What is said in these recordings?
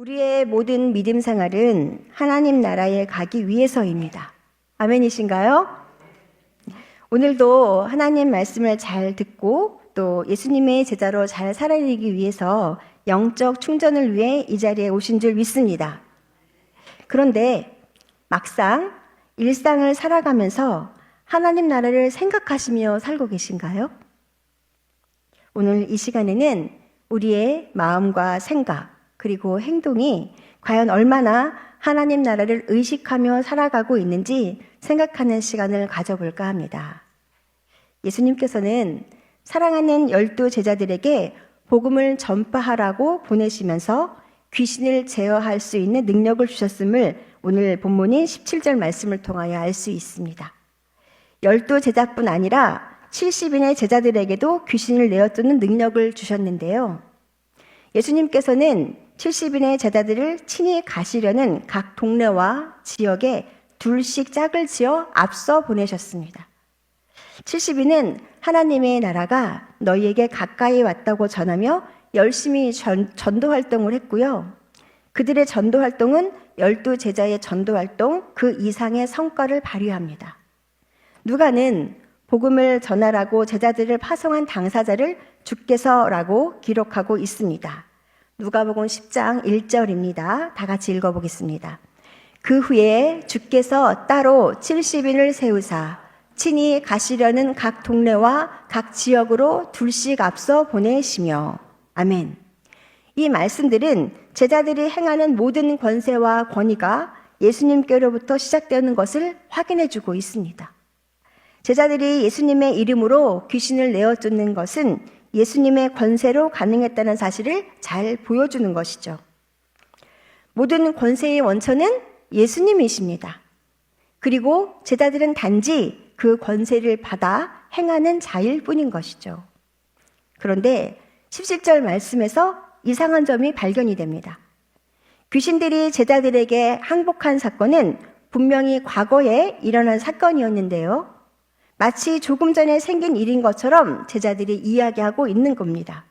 우리의 모든 믿음 생활은 하나님 나라에 가기 위해서입니다. 아멘이신가요? 오늘도 하나님 말씀을 잘 듣고 또 예수님의 제자로 잘 살아내기 위해서 영적 충전을 위해 이 자리에 오신 줄 믿습니다. 그런데 막상 일상을 살아가면서 하나님 나라를 생각하시며 살고 계신가요? 오늘 이 시간에는 우리의 마음과 생각, 그리고 행동이 과연 얼마나 하나님 나라를 의식하며 살아가고 있는지 생각하는 시간을 가져볼까 합니다. 예수님께서는 사랑하는 열두 제자들에게 복음을 전파하라고 보내시면서 귀신을 제어할 수 있는 능력을 주셨음을 오늘 본문인 17절 말씀을 통하여 알 수 있습니다. 열두 제자뿐 아니라 70인의 제자들에게도 귀신을 내어쫓는 능력을 주셨는데요. 예수님께서는 70인의 제자들을 친히 가시려는 각 동네와 지역에 둘씩 짝을 지어 앞서 보내셨습니다. 70인은 하나님의 나라가 너희에게 가까이 왔다고 전하며 열심히 전, 전도 활동을 했고요. 그들의 전도 활동은 열두 제자의 전도 활동 그 이상의 성과를 발휘합니다. 누가는 복음을 전하라고 제자들을 파송한 당사자를 주께서라고 기록하고 있습니다. 누가복음 10장 1절입니다. 다 같이 읽어보겠습니다. 그 후에 주께서 따로 70인을 세우사 친히 가시려는 각 동네와 각 지역으로 둘씩 앞서 보내시며 아멘. 이 말씀들은 제자들이 행하는 모든 권세와 권위가 예수님께로부터 시작되는 것을 확인해 주고 있습니다. 제자들이 예수님의 이름으로 귀신을 내어 쫓는 것은 예수님의 권세로 가능했다는 사실을 잘 보여주는 것이죠. 모든 권세의 원천은 예수님이십니다. 그리고 제자들은 단지 그 권세를 받아 행하는 자일 뿐인 것이죠. 그런데 17절 말씀에서 이상한 점이 발견이 됩니다. 귀신들이 제자들에게 항복한 사건은 분명히 과거에 일어난 사건이었는데요. 마치 조금 전에 생긴 일인 것처럼 제자들이 이야기하고 있는 겁니다.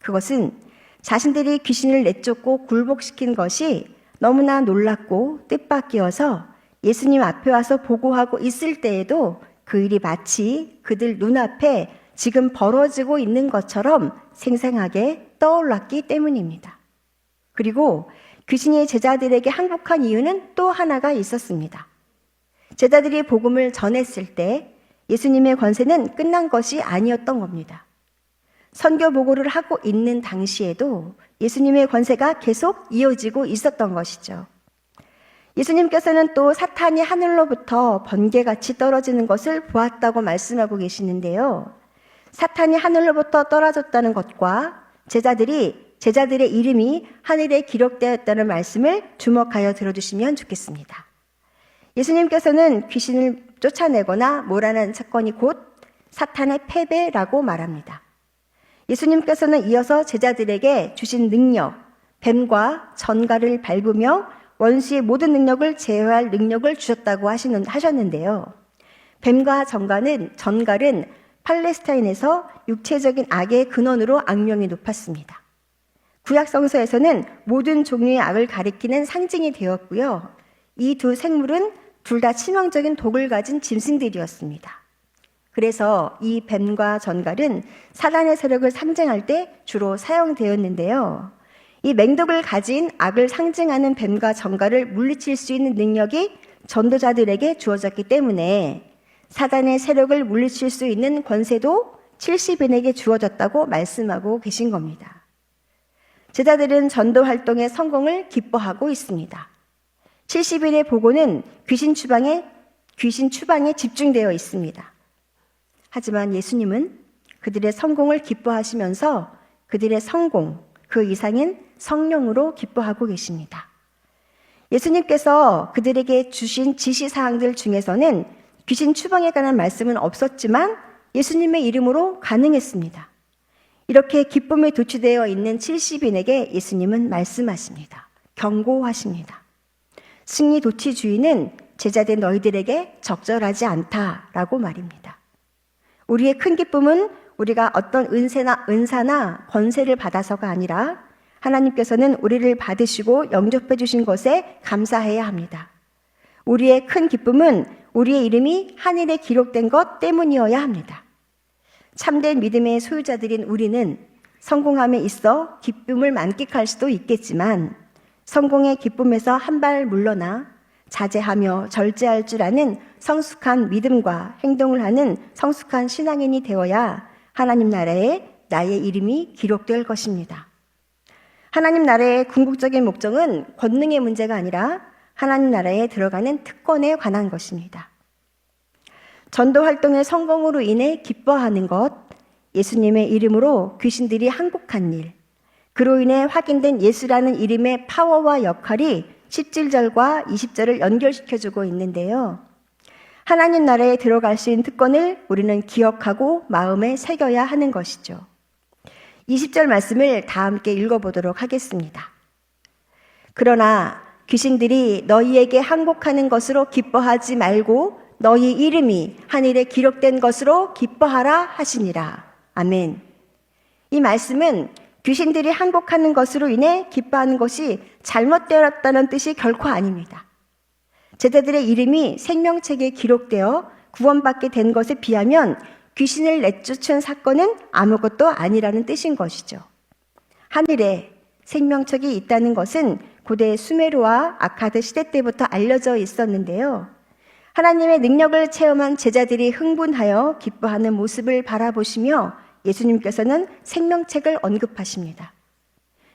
그것은 자신들이 귀신을 내쫓고 굴복시킨 것이 너무나 놀랍고 뜻밖이어서 예수님 앞에 와서 보고하고 있을 때에도 그 일이 마치 그들 눈앞에 지금 벌어지고 있는 것처럼 생생하게 떠올랐기 때문입니다. 그리고 귀신이 제자들에게 항복한 이유는 또 하나가 있었습니다. 제자들이 복음을 전했을 때 예수님의 권세는 끝난 것이 아니었던 겁니다. 선교 보고를 하고 있는 당시에도 예수님의 권세가 계속 이어지고 있었던 것이죠. 예수님께서는 또 사탄이 하늘로부터 번개같이 떨어지는 것을 보았다고 말씀하고 계시는데요. 사탄이 하늘로부터 떨어졌다는 것과 제자들이 제자들의 이름이 하늘에 기록되었다는 말씀을 주목하여 들어주시면 좋겠습니다. 예수님께서는 귀신을 쫓아내거나 몰아낸 사건이 곧 사탄의 패배라고 말합니다. 예수님께서는 이어서 제자들에게 주신 능력, 뱀과 전갈을 밟으며 원수의 모든 능력을 제어할 능력을 주셨다고 하시는, 하셨는데요. 뱀과 전갈은, 전갈은 팔레스타인에서 육체적인 악의 근원으로 악명이 높았습니다. 구약 성서에서는 모든 종류의 악을 가리키는 상징이 되었고요. 이 두 생물은 둘 다 치명적인 독을 가진 짐승들이었습니다. 그래서 이 뱀과 전갈은 사단의 세력을 상징할 때 주로 사용되었는데요. 이 맹독을 가진 악을 상징하는 뱀과 전갈을 물리칠 수 있는 능력이 전도자들에게 주어졌기 때문에 사단의 세력을 물리칠 수 있는 권세도 70인에게 주어졌다고 말씀하고 계신 겁니다. 제자들은 전도 활동의 성공을 기뻐하고 있습니다. 70일의 보고는 귀신 추방에 귀신 추방에 집중되어 있습니다. 하지만 예수님은 그들의 성공을 기뻐하시면서 그들의 성공, 그 이상인 성령으로 기뻐하고 계십니다. 예수님께서 그들에게 주신 지시 사항들 중에서는 귀신 추방에 관한 말씀은 없었지만 예수님의 이름으로 가능했습니다. 이렇게 기쁨에 도취되어 있는 70인에게 예수님은 말씀하십니다. 경고하십니다. 승리 도취주의는 제자된 너희들에게 적절하지 않다라고 말입니다. 우리의 큰 기쁨은 우리가 어떤 은세나 은사나 권세를 받아서가 아니라 하나님께서는 우리를 받으시고 영접해 주신 것에 감사해야 합니다. 우리의 큰 기쁨은 우리의 이름이 하늘에 기록된 것 때문이어야 합니다. 참된 믿음의 소유자들인 우리는 성공함에 있어 기쁨을 만끽할 수도 있겠지만 성공의 기쁨에서 한 발 물러나 자제하며 절제할 줄 아는 성숙한 믿음과 행동을 하는 성숙한 신앙인이 되어야 하나님 나라에 나의 이름이 기록될 것입니다. 하나님 나라의 궁극적인 목적은 권능의 문제가 아니라 하나님 나라에 들어가는 특권에 관한 것입니다. 전도 활동의 성공으로 인해 기뻐하는 것, 예수님의 이름으로 귀신들이 항복한 일, 그로 인해 확인된 예수라는 이름의 파워와 역할이 17절과 20절을 연결시켜주고 있는데요. 하나님 나라에 들어갈 수 있는 특권을 우리는 기억하고 마음에 새겨야 하는 것이죠. 20절 말씀을 다 함께 읽어보도록 하겠습니다. 그러나 귀신들이 너희에게 항복하는 것으로 기뻐하지 말고 너희 이름이 하늘에 기록된 것으로 기뻐하라 하시니라. 아멘. 이 말씀은 귀신들이 항복하는 것으로 인해 기뻐하는 것이 잘못되었다는 뜻이 결코 아닙니다. 제자들의 이름이 생명책에 기록되어 구원받게 된 것에 비하면 귀신을 내쫓은 사건은 아무것도 아니라는 뜻인 것이죠. 하늘에 생명책이 있다는 것은 고대 수메르와 아카드 시대 때부터 알려져 있었는데요. 하나님의 능력을 체험한 제자들이 흥분하여 기뻐하는 모습을 바라보시며 예수님께서는 생명책을 언급하십니다.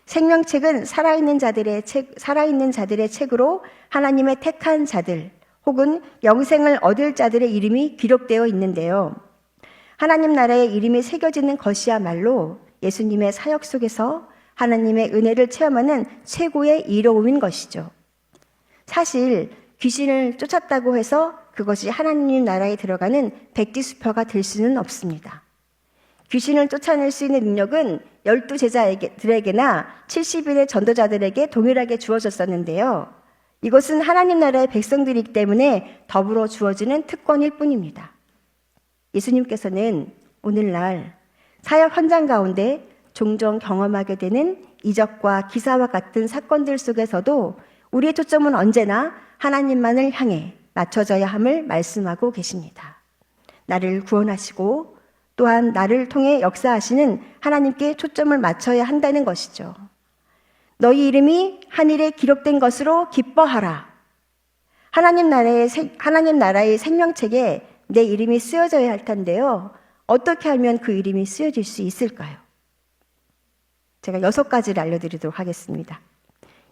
생명책은 살아있는 자들의 책, 살아있는 자들의 책으로 하나님의 택한 자들 혹은 영생을 얻을 자들의 이름이 기록되어 있는데요. 하나님 나라의 이름이 새겨지는 것이야말로 예수님의 사역 속에서 하나님의 은혜를 체험하는 최고의 이로움인 것이죠. 사실 귀신을 쫓았다고 해서 그것이 하나님 나라에 들어가는 백지수표가 될 수는 없습니다. 귀신을 쫓아낼 수 있는 능력은 열두 제자들에게나 70일의 전도자들에게 동일하게 주어졌었는데요. 이것은 하나님 나라의 백성들이기 때문에 더불어 주어지는 특권일 뿐입니다. 예수님께서는 오늘날 사역 현장 가운데 종종 경험하게 되는 이적과 기사와 같은 사건들 속에서도 우리의 초점은 언제나 하나님만을 향해 맞춰져야 함을 말씀하고 계십니다. 나를 구원하시고 또한 나를 통해 역사하시는 하나님께 초점을 맞춰야 한다는 것이죠. 너희 이름이 하늘에 기록된 것으로 기뻐하라. 하나님 나라의, 하나님 나라의 생명책에 내 이름이 쓰여져야 할 텐데요. 어떻게 하면 그 이름이 쓰여질 수 있을까요? 제가 여섯 가지를 알려드리도록 하겠습니다.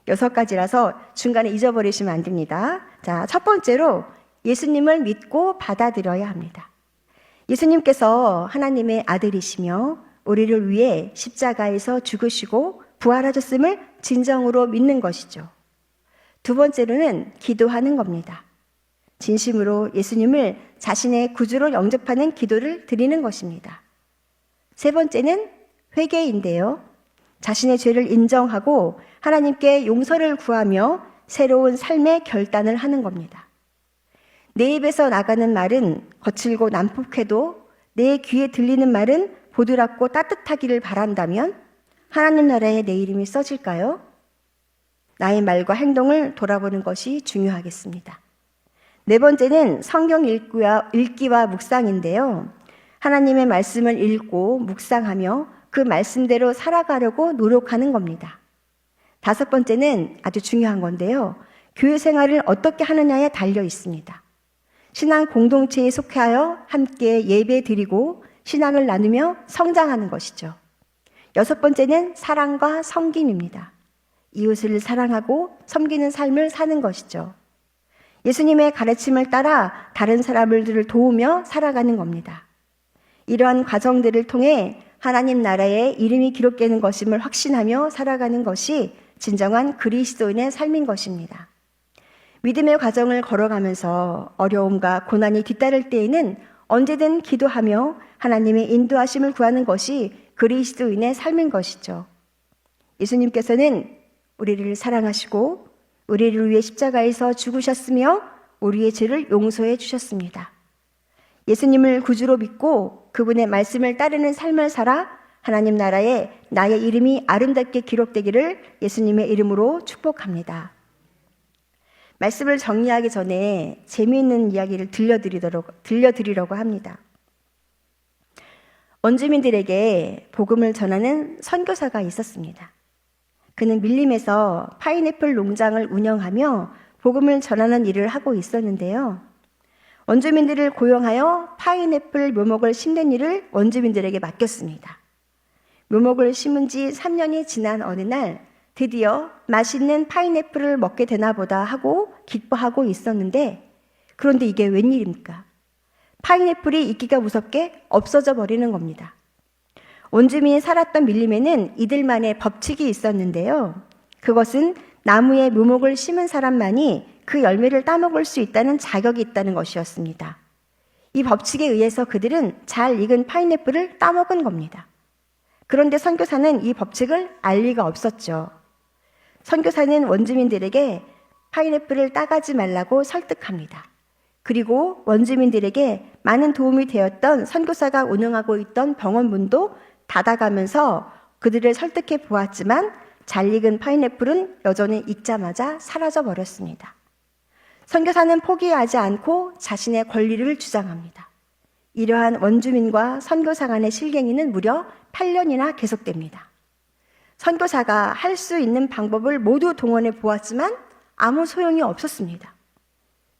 여섯 가지라서 중간에 잊어버리시면 안 됩니다. 자, 첫 번째로 예수님을 믿고 받아들여야 합니다. 예수님께서 하나님의 아들이시며 우리를 위해 십자가에서 죽으시고 부활하셨음을 진정으로 믿는 것이죠. 두 번째로는 기도하는 겁니다. 진심으로 예수님을 자신의 구주로 영접하는 기도를 드리는 것입니다. 세 번째는 회개인데요. 자신의 죄를 인정하고 하나님께 용서를 구하며 새로운 삶의 결단을 하는 겁니다. 내 입에서 나가는 말은 거칠고 난폭해도 내 귀에 들리는 말은 보드랍고 따뜻하기를 바란다면 하나님 나라에 내 이름이 써질까요? 나의 말과 행동을 돌아보는 것이 중요하겠습니다. 네 번째는 성경 읽기와, 읽기와 묵상인데요. 하나님의 말씀을 읽고 묵상하며 그 말씀대로 살아가려고 노력하는 겁니다. 다섯 번째는 아주 중요한 건데요. 교회 생활을 어떻게 하느냐에 달려 있습니다. 신앙 공동체에 속하여 함께 예배 드리고 신앙을 나누며 성장하는 것이죠. 여섯 번째는 사랑과 섬김입니다. 이웃을 사랑하고 섬기는 삶을 사는 것이죠. 예수님의 가르침을 따라 다른 사람들을 도우며 살아가는 겁니다. 이러한 과정들을 통해 하나님 나라의 이름이 기록되는 것임을 확신하며 살아가는 것이 진정한 그리스도인의 삶인 것입니다. 믿음의 과정을 걸어가면서 어려움과 고난이 뒤따를 때에는 언제든 기도하며 하나님의 인도하심을 구하는 것이 그리스도인의 삶인 것이죠. 예수님께서는 우리를 사랑하시고 우리를 위해 십자가에서 죽으셨으며 우리의 죄를 용서해 주셨습니다. 예수님을 구주로 믿고 그분의 말씀을 따르는 삶을 살아 하나님 나라에 나의 이름이 아름답게 기록되기를 예수님의 이름으로 축복합니다. 말씀을 정리하기 전에 재미있는 이야기를 들려드리도록, 들려드리려고 합니다. 원주민들에게 복음을 전하는 선교사가 있었습니다. 그는 밀림에서 파인애플 농장을 운영하며 복음을 전하는 일을 하고 있었는데요. 원주민들을 고용하여 파인애플 묘목을 심는 일을 원주민들에게 맡겼습니다. 묘목을 심은 지 3년이 지난 어느 날 드디어 맛있는 파인애플을 먹게 되나 보다 하고 기뻐하고 있었는데 그런데 이게 웬일입니까? 파인애플이 있기가 무섭게 없어져 버리는 겁니다. 원주민이 살았던 밀림에는 이들만의 법칙이 있었는데요. 그것은 나무에 묘목을 심은 사람만이 그 열매를 따먹을 수 있다는 자격이 있다는 것이었습니다. 이 법칙에 의해서 그들은 잘 익은 파인애플을 따먹은 겁니다. 그런데 선교사는 이 법칙을 알 리가 없었죠. 선교사는 원주민들에게 파인애플을 따가지 말라고 설득합니다. 그리고 원주민들에게 많은 도움이 되었던 선교사가 운영하고 있던 병원문도 닫아가면서 그들을 설득해 보았지만 잘 익은 파인애플은 여전히 익자마자 사라져 버렸습니다. 선교사는 포기하지 않고 자신의 권리를 주장합니다. 이러한 원주민과 선교사 간의 실갱이는 무려 8년이나 계속됩니다. 선교사가 할 수 있는 방법을 모두 동원해 보았지만 아무 소용이 없었습니다.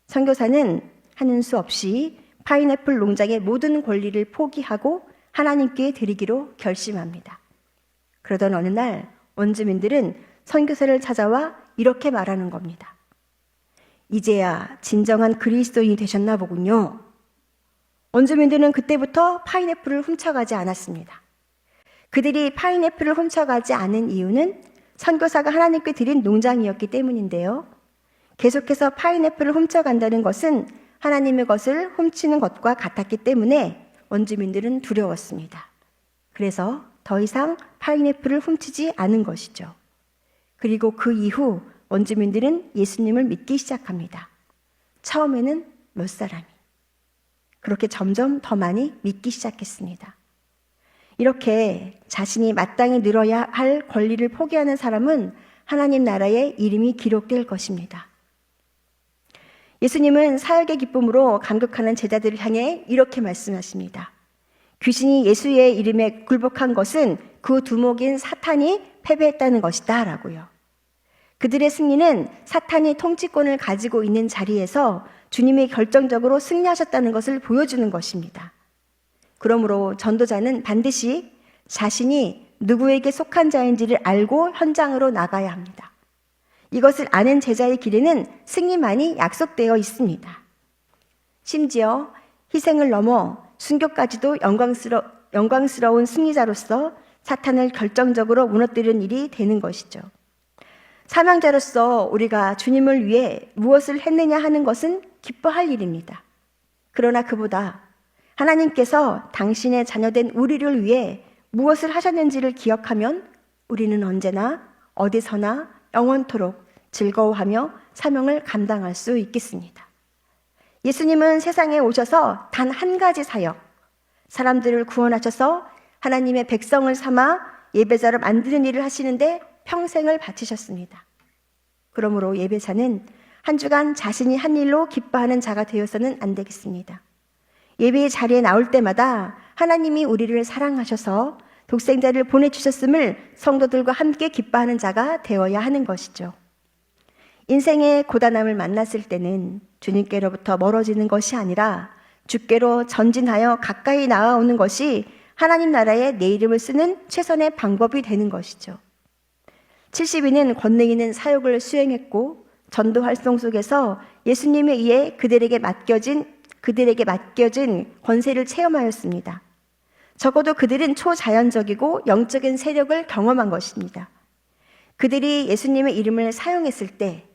선교사는 하는 수 없이 파인애플 농장의 모든 권리를 포기하고 하나님께 드리기로 결심합니다. 그러던 어느 날 원주민들은 선교사를 찾아와 이렇게 말하는 겁니다. 이제야 진정한 그리스도인이 되셨나 보군요. 원주민들은 그때부터 파인애플을 훔쳐가지 않았습니다. 그들이 파인애플을 훔쳐가지 않은 이유는 선교사가 하나님께 드린 농장이었기 때문인데요. 계속해서 파인애플을 훔쳐간다는 것은 하나님의 것을 훔치는 것과 같았기 때문에 원주민들은 두려웠습니다. 그래서 더 이상 파인애플을 훔치지 않은 것이죠. 그리고 그 이후 원주민들은 예수님을 믿기 시작합니다. 처음에는 몇 사람이. 그렇게 점점 더 많이 믿기 시작했습니다. 이렇게 자신이 마땅히 늘어야 할 권리를 포기하는 사람은 하나님 나라의 이름이 기록될 것입니다. 예수님은 사역의 기쁨으로 감격하는 제자들을 향해 이렇게 말씀하십니다. 귀신이 예수의 이름에 굴복한 것은 그 두목인 사탄이 패배했다는 것이다. 라고요. 그들의 승리는 사탄이 통치권을 가지고 있는 자리에서 주님이 결정적으로 승리하셨다는 것을 보여주는 것입니다. 그러므로 전도자는 반드시 자신이 누구에게 속한 자인지를 알고 현장으로 나가야 합니다. 이것을 아는 제자의 길에는 승리만이 약속되어 있습니다. 심지어 희생을 넘어 순교까지도 영광스러, 영광스러운 승리자로서 사탄을 결정적으로 무너뜨리는 일이 되는 것이죠. 사명자로서 우리가 주님을 위해 무엇을 했느냐 하는 것은 기뻐할 일입니다. 그러나 그보다 하나님께서 당신의 자녀된 우리를 위해 무엇을 하셨는지를 기억하면 우리는 언제나 어디서나 영원토록 즐거워하며 사명을 감당할 수 있겠습니다. 예수님은 세상에 오셔서 단 한 가지 사역, 사람들을 구원하셔서 하나님의 백성을 삼아 예배자로 만드는 일을 하시는데 평생을 바치셨습니다. 그러므로 예배자는 한 주간 자신이 한 일로 기뻐하는 자가 되어서는 안 되겠습니다. 예배의 자리에 나올 때마다 하나님이 우리를 사랑하셔서 독생자를 보내주셨음을 성도들과 함께 기뻐하는 자가 되어야 하는 것이죠. 인생의 고단함을 만났을 때는 주님께로부터 멀어지는 것이 아니라 주께로 전진하여 가까이 나아오는 것이 하나님 나라에 내 이름을 쓰는 최선의 방법이 되는 것이죠. 70인은 권능 있는 사역을 수행했고 전도 활동 속에서 예수님에 의해 그들에게 맡겨진 그들에게 맡겨진 권세를 체험하였습니다. 적어도 그들은 초자연적이고 영적인 세력을 경험한 것입니다. 그들이 예수님의 이름을 사용했을 때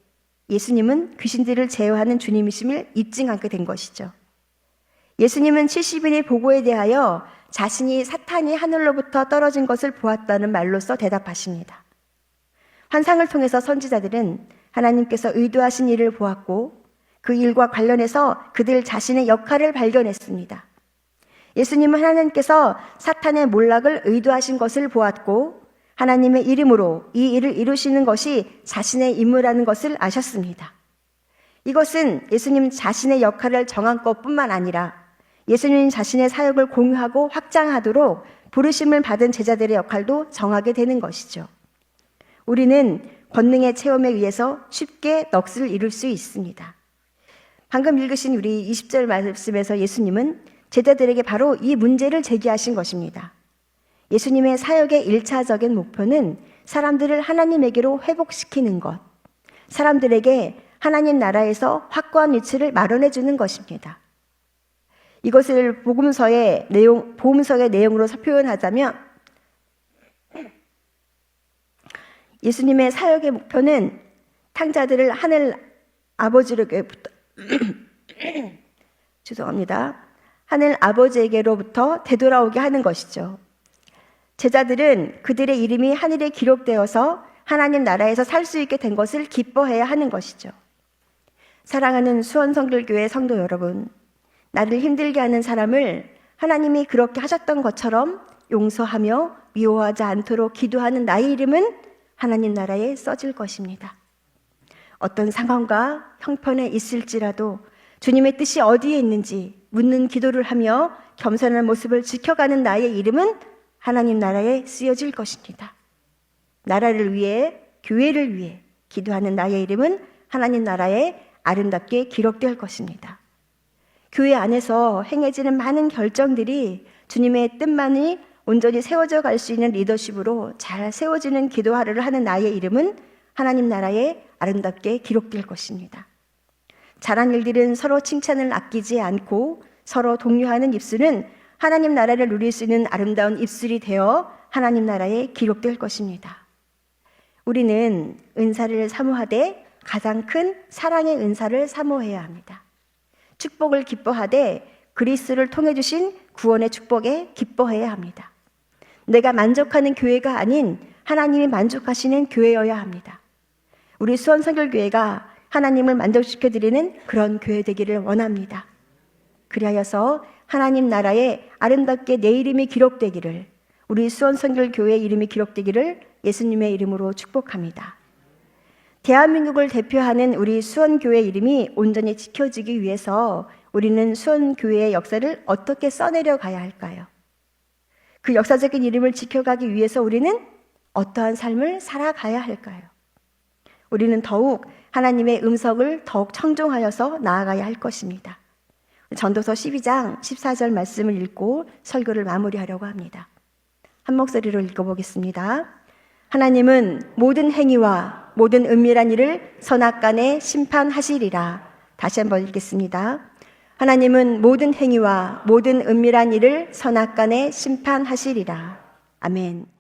예수님은 귀신들을 제어하는 주님이심을 입증하게 된 것이죠. 예수님은 70인의 보고에 대하여 자신이 사탄이 하늘로부터 떨어진 것을 보았다는 말로써 대답하십니다. 환상을 통해서 선지자들은 하나님께서 의도하신 일을 보았고 그 일과 관련해서 그들 자신의 역할을 발견했습니다. 예수님은 하나님께서 사탄의 몰락을 의도하신 것을 보았고 하나님의 이름으로 이 일을 이루시는 것이 자신의 임무라는 것을 아셨습니다. 이것은 예수님 자신의 역할을 정한 것뿐만 아니라 예수님 자신의 사역을 공유하고 확장하도록 부르심을 받은 제자들의 역할도 정하게 되는 것이죠. 우리는 권능의 체험에 의해서 쉽게 넋을 이룰 수 있습니다. 방금 읽으신 우리 20절 말씀에서 예수님은 제자들에게 바로 이 문제를 제기하신 것입니다. 예수님의 사역의 일차적인 목표는 사람들을 하나님에게로 회복시키는 것, 사람들에게 하나님 나라에서 확고한 위치를 마련해 주는 것입니다. 이것을 복음서의 내용, 복음서의 내용으로 표현하자면 예수님의 사역의 목표는 탕자들을 하늘 아버지로부터 죄송합니다. 하늘 아버지에게로부터 되돌아오게 하는 것이죠. 제자들은 그들의 이름이 하늘에 기록되어서 하나님 나라에서 살 수 있게 된 것을 기뻐해야 하는 것이죠. 사랑하는 수원성결교회 성도 여러분, 나를 힘들게 하는 사람을 하나님이 그렇게 하셨던 것처럼 용서하며 미워하지 않도록 기도하는 나의 이름은 하나님 나라에 써질 것입니다. 어떤 상황과 형편에 있을지라도 주님의 뜻이 어디에 있는지 묻는 기도를 하며 겸손한 모습을 지켜가는 나의 이름은 하나님 나라에 쓰여질 것입니다. 나라를 위해, 교회를 위해 기도하는 나의 이름은 하나님 나라에 아름답게 기록될 것입니다. 교회 안에서 행해지는 많은 결정들이 주님의 뜻만이 온전히 세워져 갈 수 있는 리더십으로 잘 세워지는 기도 하루를 하는 나의 이름은 하나님 나라에 아름답게 기록될 것입니다. 잘한 일들은 서로 칭찬을 아끼지 않고 서로 독려하는 입술은 하나님 나라를 누릴 수 있는 아름다운 입술이 되어 하나님 나라에 기록될 것입니다. 우리는 은사를 사모하되 가장 큰 사랑의 은사를 사모해야 합니다. 축복을 기뻐하되 그리스를 통해 주신 구원의 축복에 기뻐해야 합니다. 내가 만족하는 교회가 아닌 하나님이 만족하시는 교회여야 합니다. 우리 수원성결교회가 하나님을 만족시켜 드리는 그런 교회 되기를 원합니다. 그리하여서 하나님 나라에 아름답게 내 이름이 기록되기를 우리 수원성결교회 이름이 기록되기를 예수님의 이름으로 축복합니다. 대한민국을 대표하는 우리 수원교회 이름이 온전히 지켜지기 위해서 우리는 수원교회의 역사를 어떻게 써내려 가야 할까요? 그 역사적인 이름을 지켜가기 위해서 우리는 어떠한 삶을 살아가야 할까요? 우리는 더욱 하나님의 음성을 더욱 청종하여서 나아가야 할 것입니다. 전도서 12장 14절 말씀을 읽고 설교를 마무리하려고 합니다. 한 목소리로 읽어보겠습니다. 하나님은 모든 행위와 모든 은밀한 일을 선악간에 심판하시리라. 다시 한번 읽겠습니다. 하나님은 모든 행위와 모든 은밀한 일을 선악간에 심판하시리라. 아멘.